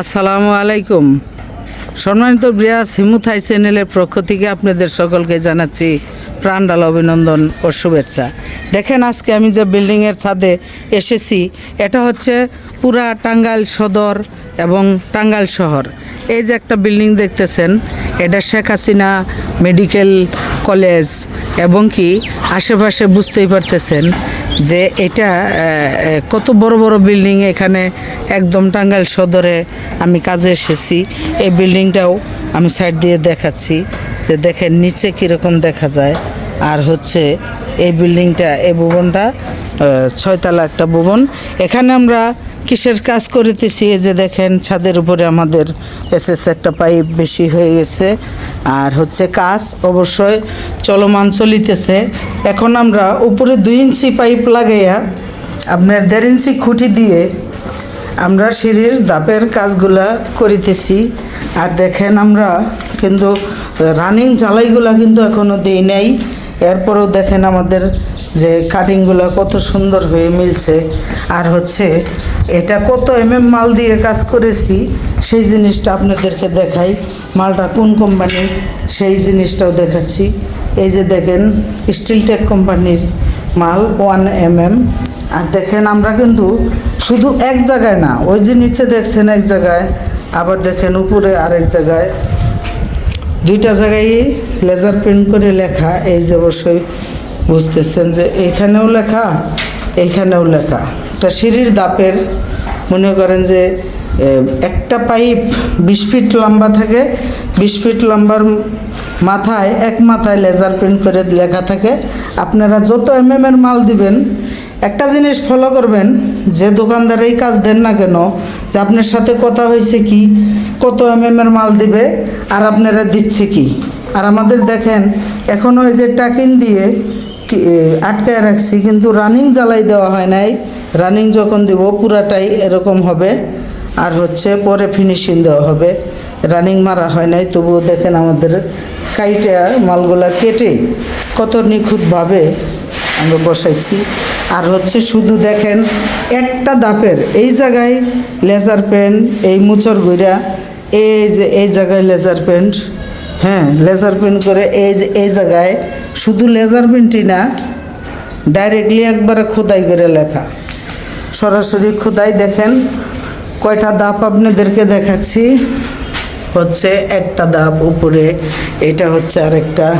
আসসালামু আলাইকুম। সম্মানিত ব্রিয়াস হিমুথাই চ্যানেলের পক্ষ থেকে আপনাদের সকলকে জানাচ্ছি প্রাণডাল অভিনন্দন ও শুভেচ্ছা। দেখেন আজকে আমি যে বিল্ডিংয়ের ছাদে এসেছি, এটা হচ্ছে পুরা টাঙ্গাইল সদর এবং টাঙ্গাইল শহর। এই যে একটা বিল্ডিং দেখতেছেন, এটা শেখ হাসিনা মেডিকেল কলেজ এবং কি আশেপাশে বুঝতেই পারতেছেন যে এটা কত বড় বড় বিল্ডিং এখানে একদম টাঙ্গাইল সদরে আমি কাজে এসেছি। এই বিল্ডিংটাও আমি সাইড দিয়ে দেখাচ্ছি, যে দেখেন নিচে কীরকম দেখা যায়। আর হচ্ছে এই বিল্ডিংটা এই ভবনটা ছয়তলা একটা ভবন। এখানে আমরা কিসের কাজ করিতেছি? এই যে দেখেন, ছাদের উপরে আমাদের এসএস একটা পাইপ বেশি হয়ে গেছে। আর হচ্ছে কাজ অবশ্যই চলমান চলিতেছে। এখন আমরা উপরে দুই ইঞ্চি পাইপ লাগাইয়া আপনার দেড় ইঞ্চি খুঁটি দিয়ে আমরা সিঁড়ির দাপের কাজগুলা করিতেছি। আর দেখেন আমরা কিন্তু রানিং জ্বালাইগুলা কিন্তু এখনও দিই নাই। এরপরেও দেখেন আমাদের যে কাটিংগুলো কত সুন্দর হয়ে মিলছে। আর হচ্ছে, এটা কত এম এম মাল দিয়ে কাজ করেছি, সেই জিনিসটা আপনাদেরকে দেখাই। মালটা কোন কোম্পানির সেই জিনিসটাও দেখাচ্ছি। এই যে দেখেন স্টিলটেক কোম্পানির মাল ওয়ান এম এম আর দেখেন, আমরা কিন্তু শুধু এক জায়গায় না, ওই যে নিচে দেখছেন এক জায়গায়, আবার দেখেন উপরে আরেক জায়গায়। দুইটা জায়গায় লেজার প্রিন্ট করে লেখা, এই যে অবশ্যই বুঝতেছেন যে এইখানেও লেখা এইখানেও লেখা। একটা সিঁড়ির দাপের, মনে করেন যে একটা পাইপ বিশ ফিট লম্বা থাকে, বিশ ফিট লম্বার মাথায় এক মাথায় লেজার প্রিন্ট করে লেখা থাকে। আপনারা যত এম এম এর মাল দিবেন, একটা জিনিস ফলো করবেন, যে দোকানদার এই কাজ দেন না কেন, যে আপনার সাথে কথা হয়েছে কি, কত এম এম এর মাল দিবে, আর আপনারা দিচ্ছে কি। আর আমাদের দেখেন এখনও এই যে টাকিন দিয়ে আটকায় রাখছি, কিন্তু রানিং জ্বালাই দেওয়া হয় নাই। রানিং যখন দিব, পুরাটাই এরকম হবে। আর হচ্ছে পরে ফিনিশিং দেওয়া হবে। রানিং মারা হয় নাই, তবুও দেখেন আমাদের কাইটা মালগুলা কেটে কত নিখুঁতভাবে আমরা বসাইছি। আর হচ্ছে শুধু দেখেন, একটা দাপের, এই জায়গায় লেজার পেন্ট এই মুচর গইরা এই যে, এই জায়গায় লেজার পেন্ট হ্যাঁ লেজার প্রিন্ট করে এই এই জায়গায় শুধু লেজার প্রিন্টই না ডাইরেক্টলি একবারে খোদাই করে লেখা। সরাসরি খোদাই দেখেন, কয়টা দাপ আপনাদেরকে দেখাচ্ছি। হচ্ছে একটা দাপ উপরে, এটা হচ্ছে আরেকটা।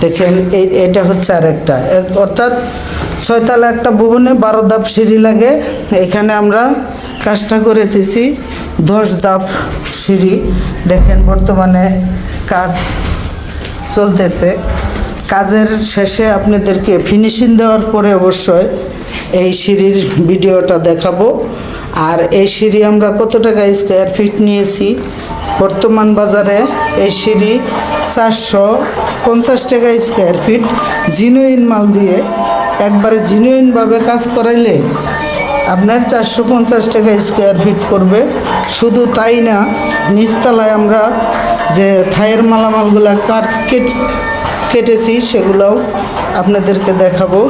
দেখেন, এই, এটা হচ্ছে আরেকটা। অর্থাৎ ছয়তলা একটা ভবনে বারো ধাপ সিঁড়ি লাগে। এখানে আমরা কাজটা করেতেছি। দশ ধাপ সিঁড়ি। দেখেন বর্তমানে কাজ চলতেছে। কাজের শেষে আপনাদেরকে ফিনিশিং দেওয়ার পরে অবশ্যই এই সিঁড়ির ভিডিওটা দেখাবো। আর এই সিঁড়ি আমরা কত টাকা স্কোয়ার ফিট নিয়েছি? বর্তমান বাজারে এই সিঁড়ি চারশো পঞ্চাশ টাকা স্কোয়ার ফিট জিনুইন মাল দিয়ে একবারে জিনুইনভাবে কাজ করাইলে আপনার চারশো পঞ্চাশ টাকা স্কোয়ার ফিট করবে। শুধু তাই না, নিচতলায় আমরা যে থায়ের মালামালগুলো কাট কেট, কেটেছি, সেগুলোও আপনাদেরকে দেখাবো।